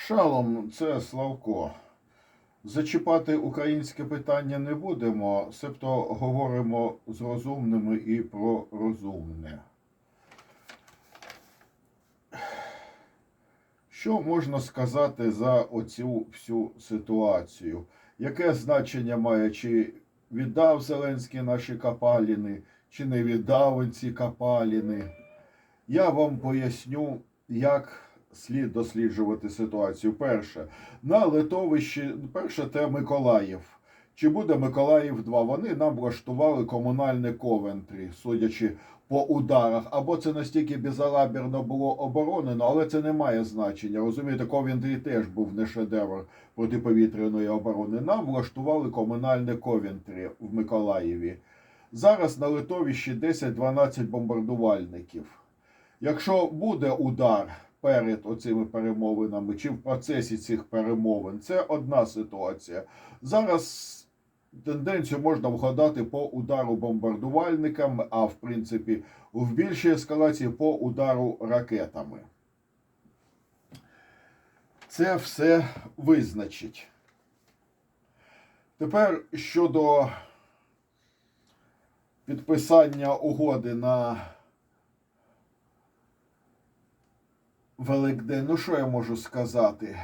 Шалом, це Славко. Зачіпати українське питання не будемо, себто говоримо з розумними і про розумне. Що можна сказати за оцю всю ситуацію? Яке значення має, чи віддав Зеленський наші капаліни, чи не віддав ці капаліни? Я вам поясню, як слід досліджувати ситуацію. Перше, на литовищі, перше, це Миколаїв. Чи буде Миколаїв 2? Вони нам влаштували комунальне Ковентрі, судячи по ударах. Або це настільки безалабірно було оборонено, але це не має значення. Розумієте, Ковентрі теж був не шедевр протиповітряної оборони. Нам влаштували комунальне Ковентрі в Миколаєві. Зараз на литовищі 10-12 бомбардувальників. Якщо буде удар перед оцими перемовинами чи в процесі цих перемовин, це одна ситуація. Зараз тенденцію можна вгадати по удару бомбардувальниками, а в принципі в більшій ескалації по удару ракетами. Це все визначить. Тепер щодо підписання угоди на Великдень, ну що я можу сказати?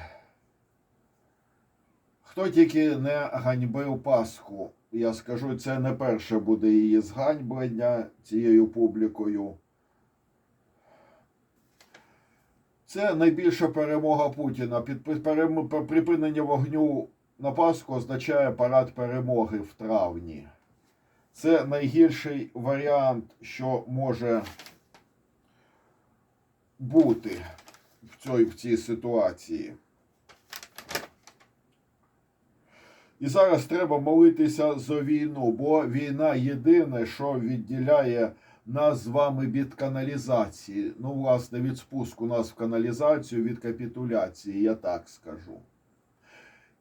Хто тільки не ганьбив Пасху, я скажу, це не перше буде її зганьблення цією публікою. Це найбільша перемога Путіна. Припинення вогню на Пасху означає парад перемоги в травні. Це найгірший варіант, що може бути в цій, в цій ситуації. І зараз треба молитися за війну, бо війна єдине, що відділяє нас з вами від каналізації. Ну, власне, від спуску нас в каналізацію, від капітуляції, я так скажу.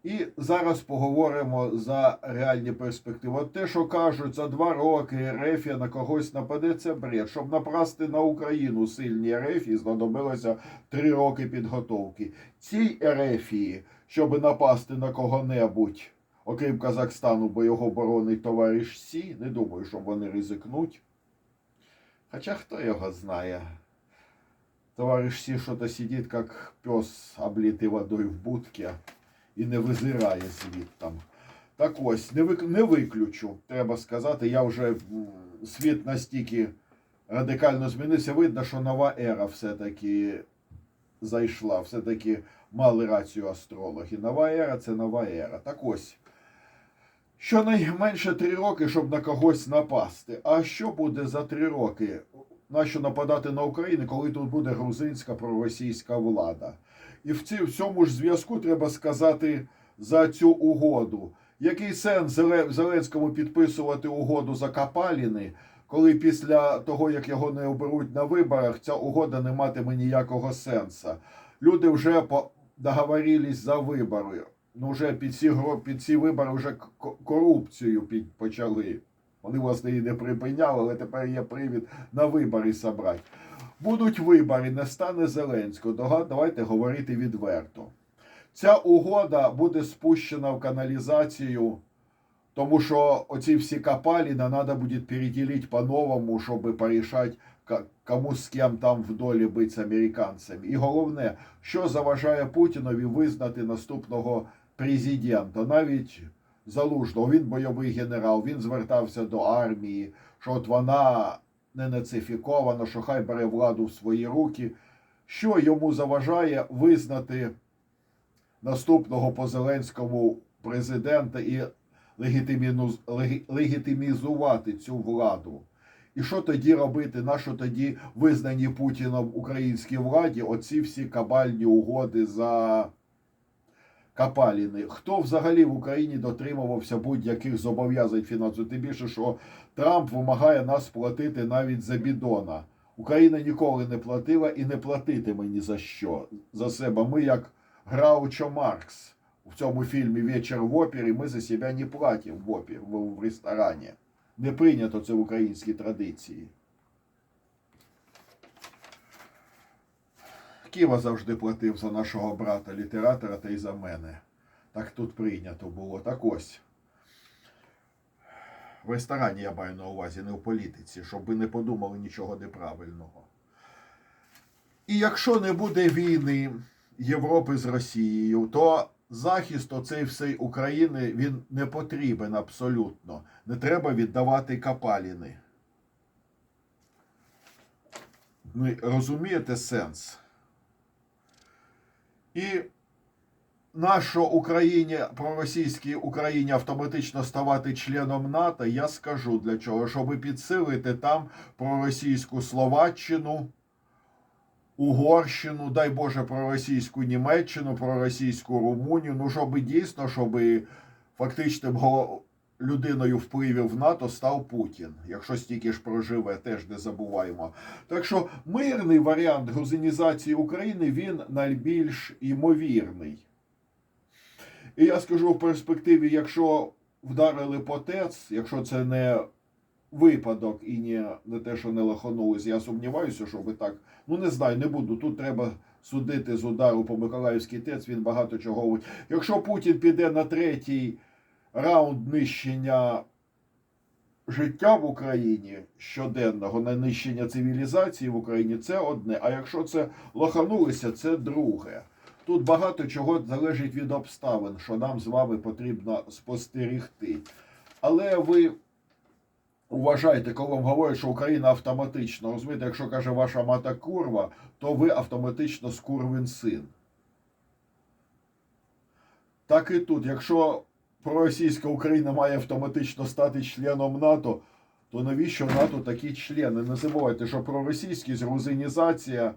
І зараз поговоримо за реальні перспективи. От те, що кажуть, за два роки Рефія на когось нападе, це бред. Щоб напасти на Україну сильні Рефії, знадобилося три роки підготовки. Цій Ерефії, щоб напасти на кого-небудь, окрім Казахстану, бо його боронить товариш Сі, не думаю, що вони ризикнуть. Хоча хто його знає. Товариш Сі що-то сидить, як пес, облитий водою в будці, і не визирає звідти. Так ось, не, вик... не виключу, треба сказати. Я вже світ настільки радикально змінився. Видно, що нова ера все-таки зайшла. Все-таки мали рацію астрологи. Нова ера це нова ера. Так ось. Щонайменше три роки, щоб на когось напасти. А що буде за три роки? Нащо нападати на Україну, коли тут буде грузинська проросійська влада? І в, цьому ж зв'язку треба сказати за цю угоду. Який сенс Зеленському підписувати угоду за Капаліни, коли після того, як його не оберуть на виборах, ця угода не матиме ніякого сенсу? Люди вже договорились за вибори. Ну, вже під ці, під ці вибори вже корупцію під, почали. Вони, власне, її не припиняли, але тепер є привід на вибори собрати. Будуть вибори, не стане Зеленського. Давайте говорити відверто. Ця угода буде спущена в каналізацію, тому що оці всі копалини треба буде переділити по-новому, щоб порішати, кому з ким там в долі бути з американцями. І головне, що заважає Путінові визнати наступного президента, навіть залужного. Він бойовий генерал, він звертався до армії, що от вона не нацифікована, що хай бере владу в свої руки. Що йому заважає визнати наступного по Зеленському президента і легітимізувати цю владу? І що тоді робити? На що тоді визнані Путіном українській владі оці всі кабальні угоди за Капаліни? Хто взагалі в Україні дотримувався будь-яких зобов'язань фінансових? Тим більше, що Трамп вимагає нас платити навіть за бідона. Україна ніколи не платила і не платитиме ні за що за себе. Ми як Граучо Маркс в цьому фільмі Вечір в опері. Ми за себе не платимо в опері в, в ресторані. Не прийнято це в українській традиції. Ківа завжди платив за нашого брата літератора та й за мене. Так тут прийнято було. Так ось. В ресторані я маю на увазі, не в політиці, щоб ви не подумали нічого неправильного. І якщо не буде війни Європи з Росією, то захист оцей всей України він не потрібен абсолютно. Не треба віддавати капаліни. Ви розумієте сенс? І нащо Україні, проросійській Україні автоматично ставати членом НАТО, я скажу для чого, щоб підсилити там проросійську Словаччину, Угорщину, дай Боже, проросійську Німеччину, проросійську Румунію. Ну, щоб дійсно, щоб фактичним го- людиною впливів НАТО став Путін. Якщо стільки ж проживе, теж не забуваємо. Так що мирний варіант грузинізації України він найбільш ймовірний. І я скажу в перспективі, якщо вдарили по ТЕЦ, якщо це не випадок і не, не те, що не лоханулись, я сумніваюся, що ви так. Ну не знаю, не буду. Тут треба судити з удару по Миколаївській ТЕЦ, він багато чого. говорить. Якщо Путін піде на третій раунд нищення життя в Україні щоденного, на нищення цивілізації в Україні, це одне. А якщо це лоханулися, це друге. Тут багато чого залежить від обставин, що нам з вами потрібно спостерігти. Але ви вважайте, коли вам говорять, що Україна автоматично, розумієте, якщо каже ваша мата курва, то ви автоматично скурвин син. Так і тут, якщо проросійська Україна має автоматично стати членом НАТО, то навіщо НАТО такі члени? Не забувайте, що проросійськість, грузинізація.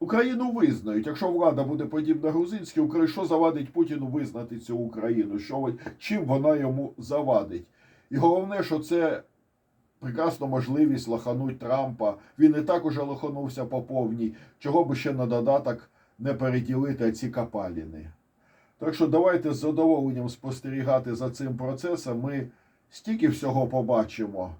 Україну визнають. Якщо влада буде подібна грузинській, Украї- що завадить Путіну визнати цю Україну? Що, чим вона йому завадить? І головне, що це прекрасна можливість лохануть Трампа. Він і так уже лоханувся по повній. Чого би ще на додаток не переділити ці капаліни? Так що давайте з задоволенням спостерігати за цим процесом. Ми стільки всього побачимо,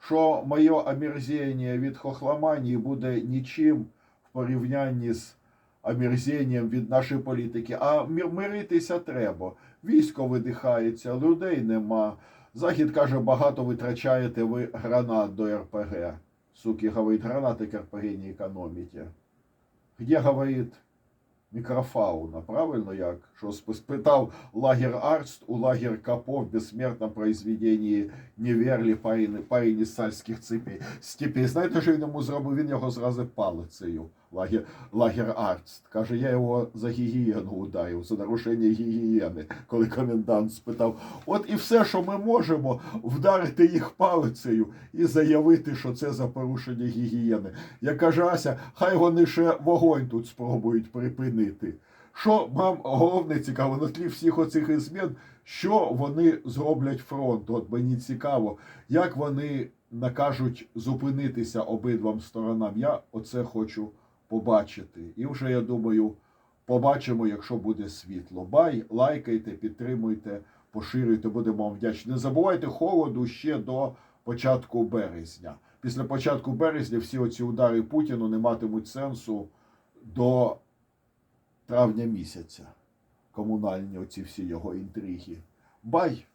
що моє омерзіння від хохламанії буде нічим в порівнянні з омерзінням від нашої політики. А миритися треба. Військо видихається, людей нема. Захід каже, багато витрачаєте ви гранат до РПГ. Суки, говорит, гранаты к РПГ не экономите. Где, говорит, мікрофауна, правильно як? Що сп- спитав лагер Арст у лагер Капо в безсмертному произведенні Неверлі парень, із сальських цепей. степей. Знаєте, що він йому зробив? Він його зразу палицею. Лагер, лагер Арст. Каже, я його за гігієну ударив, за нарушення гігієни, коли комендант спитав. От і все, що ми можемо, вдарити їх палицею і заявити, що це за порушення гігієни. Як каже Ася, хай вони ще вогонь тут спробують припинити. Що вам головне цікаво, на тлі всіх оцих змін, що вони зроблять фронту? От мені цікаво, як вони накажуть зупинитися обидвам сторонам. Я оце хочу побачити. І вже я думаю, побачимо, якщо буде світло. Бай, лайкайте, підтримуйте, поширюйте, будемо вам вдячні. Не забувайте холоду ще до початку березня. Після початку березня всі оці удари Путіну не матимуть сенсу до травня місяця. Комунальні оці всі його інтриги. Бай!